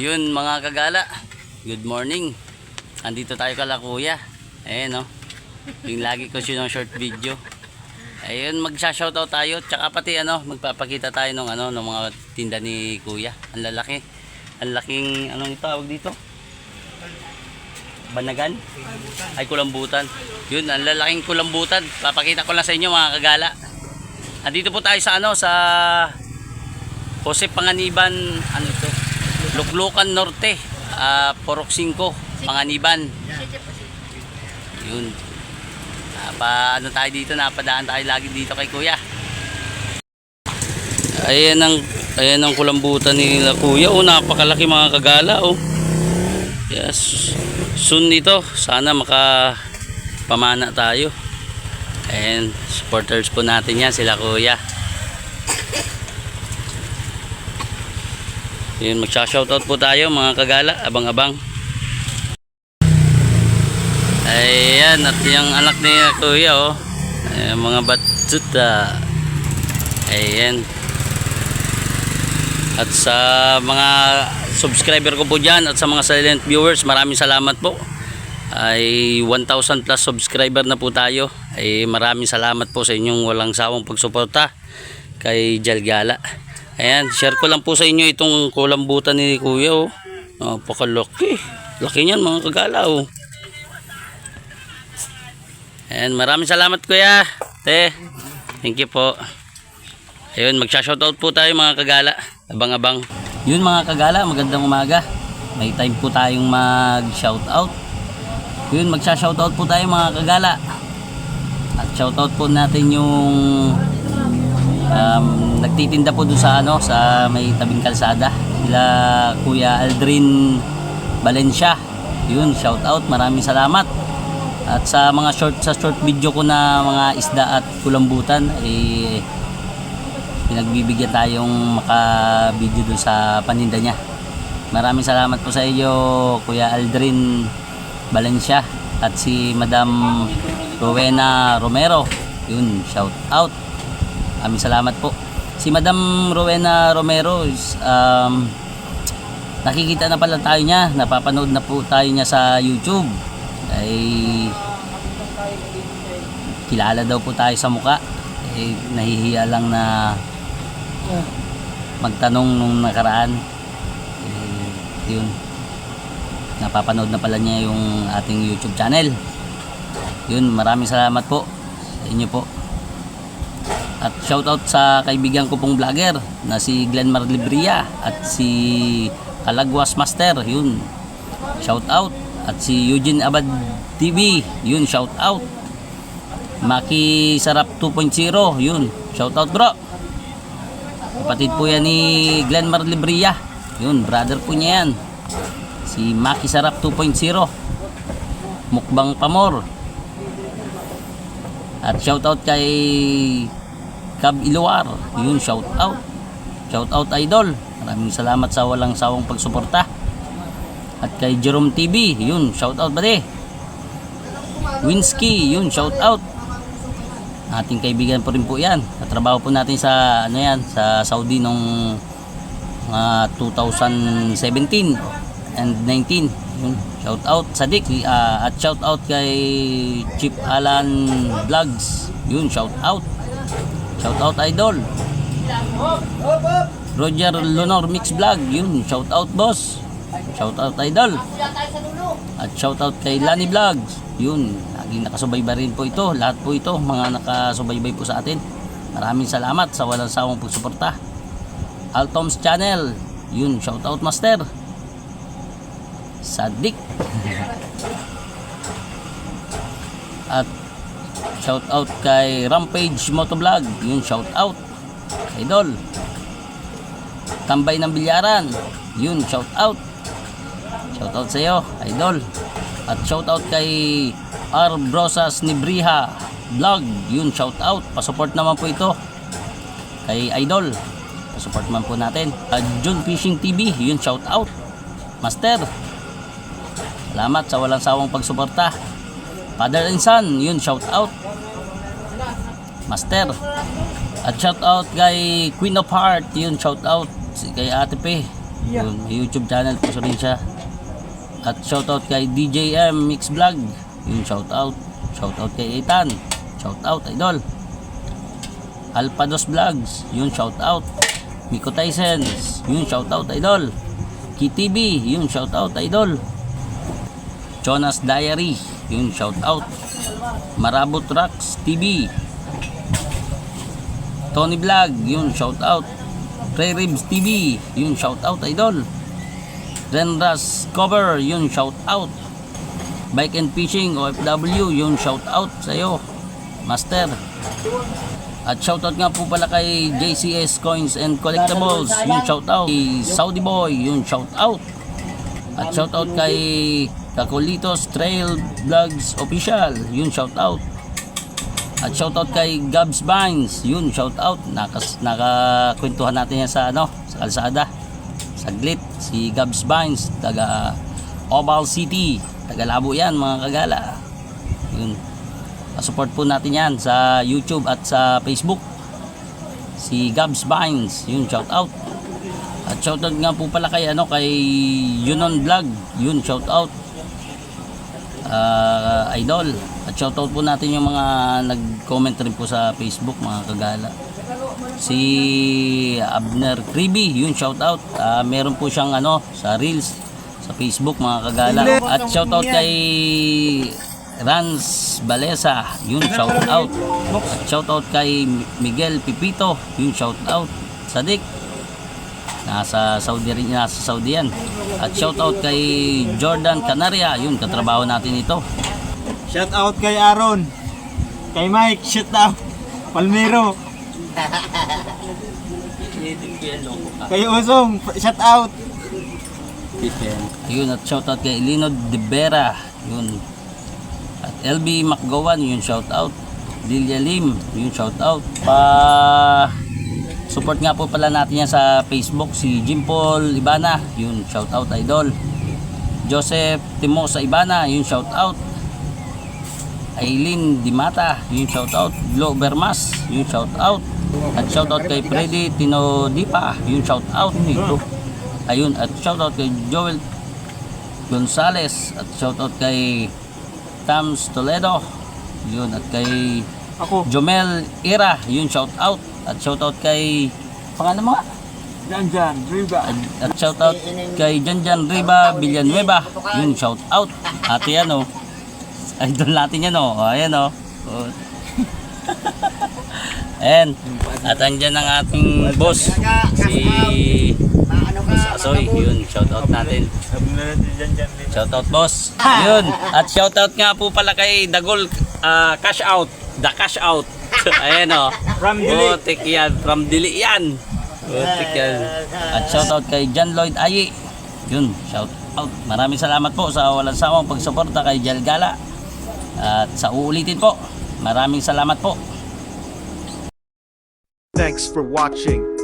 Yun mga kagala, good morning. Andito tayo kala kuya. Ayan no. Yung lagi ko siya ng short video. Ayun, magsha-shoutout tayo. Tsaka pati ano, magpapakita tayo ng ano, ng mga tinda ni kuya. Ang lalaki. Ang laking, anong tawag dito? Banagan? Ay, kulambutan. Yun, ang lalaking kulambutan. Papakita ko lang sa inyo mga kagala. Andito po tayo sa ano, sa Jose Panganiban, ano ito? Luklukan Norte, ah Porok 5, Panganiban. Yun. Napa, ano tayo dito, napadaan tayo lagi dito kay Kuya. Ayan ang ayan ang kulambutan nila Kuya. Oh, napakalaki mga kagala oh. Yes. Soon ito, sana maka pamana tayo. And supporters po natin yan, sila Kuya. Yun, magsha-shoutout po tayo mga kagala, abang-abang. Ayan, at yung anak ni Kuya, oh. Ayan, mga batuta. Ayan. At sa mga subscriber ko po dyan at sa mga silent viewers, maraming salamat po. Ay 1,000 plus subscriber na po tayo. Ay maraming salamat po sa inyong walang sawang pagsuporta kay Jalgala. Ayan, share ko lang po sa inyo itong kulambutan ni Kuya. Oh. Napakalaki. Laki niyan mga kagala. Oh. Ayan, maraming salamat kuya. Te, thank you po. Ayun, magsha-shoutout po tayo mga kagala. Abang-abang. Yun mga kagala, magandang umaga. May time po tayong mag-shoutout. Yun, magsha-shoutout po tayo mga kagala. At shoutout po natin yung um, nagtitinda po doon sa ano, sa may tabing kalsada. Sila Kuya Aldrin Valencia. Yun, shoutout. Maraming salamat. At sa mga short sa short video ko na mga isda at kulambutan eh pinagbibigyan tayong maka-video dun sa paninda niya. Maraming salamat po sa iyo Kuya Aldrin Valencia at si Madam Rowena Romero. Yun, shout out. Maraming salamat po. Si Madam Rowena Romero is um, nakikita na pala tayo niya, napapanood na po tayo niya sa YouTube ay kilala daw po tayo sa muka eh, nahihiya lang na magtanong nung nakaraan eh, yun napapanood na pala niya yung ating youtube channel yun maraming salamat po sa inyo po. At shoutout sa kaibigan ko pong vlogger na si Glenmar Libria at si Kalagwas Master. Yun shoutout. At si Eugene Abad TV yun shout out Maki Sarap 2.0 yun shout out bro. Kapatid po yan ni Glenmar Libria yun brother po niya yan. Si Maki Sarap 2.0 Mukbang Pamor at shout out kay Cab Iluar yun shout out shout out idol maraming salamat sa walang sawang pagsuporta at kay Jerome TV, yun, shout out ba de? Winsky, yun, shout out. Ating kaibigan po rin po yan. Katrabaho po natin sa, ano yan, sa Saudi nung mga 2017 and 19. Yun, shout out Sadik uh, at shout out kay Chip Alan Vlogs. Yun, shout out. Shout out Idol. Roger Lunor Mix Vlog. Yun, shout out boss. Shout out Idol. At shout out kay Lani Vlogs. Yun, laging nakasubaybay rin po ito. Lahat po ito, mga nakasubaybay po sa atin. Maraming salamat sa walang sawang pagsuporta. Altoms Channel. Yun, shout out Master. Sadik. At shout out kay Rampage Motovlog. Yun, shout out. Idol. Tambay ng Bilyaran. Yun, shout out. Shout out sa iyo, idol. At shout out kay R. Brosas Nibriha Vlog. Yun, shout out. Pasupport naman po ito. Kay idol. Pasupport man po natin. At June Fishing TV. Yun, shout out. Master. Salamat sa walang sawang pagsuporta. Father and Son. Yun, shout out. Master. At shout out kay Queen of Heart, yun shout out si kay Ate Pe. Yun, may YouTube channel po rin siya. At shout out kay DJM Mix Vlog, yun shout out. Shout out kay Ethan, shout out idol. Alpados Vlogs, yun shout out. Miko Tysons, yun shout out idol. KTV, yun shout out idol. Jonas Diary, yun shout out. Marabot Rocks TV, Tony Vlog, yun shout out. Ray Ribs TV, yun shout out idol. Renras Cover, yun shout out. Bike and Fishing OFW, yun shout out sa iyo, Master. At shout out nga po pala kay JCS Coins and Collectibles, yun shout out. Kay Saudi Boy, yun shout out. At shout out kay Kakolitos Trail Vlogs Official, yun shout out. At shoutout kay Gabs Vines. Yun, shoutout. Nakas, nakakwentuhan natin yan sa, ano, sa kalsada. Saglit. Si Gabs Vines, taga Oval City. Taga Labo yan, mga kagala. Yun. Support po natin yan sa YouTube at sa Facebook. Si Gabs Vines. Yun, shoutout. At shoutout nga po pala kay, ano, kay Yunon Vlog. Yun, shoutout ah, idol. At shoutout po natin yung mga nag-comment rin po sa Facebook, mga kagala. Si Abner Kribi, yun shoutout. Ah, meron po siyang ano sa Reels sa Facebook, mga kagala. At shoutout kay Rans Balesa, yun shoutout. At shoutout kay Miguel Pipito, yun shoutout. Sadik, Nasa Saudi rin, nasa Saudi yan. At shoutout kay Jordan Canaria, yun, katrabaho natin ito. Shout out kay Aaron. Kay Mike, shout out. Palmero. Kay Usong, shout out. Ayun, at shoutout kay Lino De Vera, yun. At LB Macgowan, yun shoutout. Lilia Lim, yun shoutout. Pa support nga po pala natin yan sa Facebook si Jim Paul Ibana, yun shoutout idol. Joseph Timosa Ibana, yun shoutout. Aileen Dimata, yun shoutout. Glo Bermas, yun shoutout. At shoutout kay Freddy Tinodipa, yun shoutout nito. Ayun, at shoutout kay Joel Gonzales at shoutout kay Tams Toledo. Yun, at kay Ako. Jomel Ira, yun shoutout. At shoutout kay pangalan mo nga? Dyan, Riba. At, at shoutout kay Janjan Riba Villanueva. Yun, shoutout. Ate yan oh. Idol natin yan oh. O, ayan oh. Oh. Ayan. At andyan ang ating boss. Si Boss Asoy. Yun, shoutout natin. Shoutout boss. Yun. At shoutout nga po pala kay Dagol ah, Cash Out. The Cash Out. Ayan oh. From Dili. Butik yan. From Dili yan. Butik yan. At shoutout kay John Lloyd Ayi. Yun, shoutout. Maraming salamat po sa walang sawang pagsuporta kay Jal Gala. At sa uulitin po. Maraming salamat po. Thanks for watching.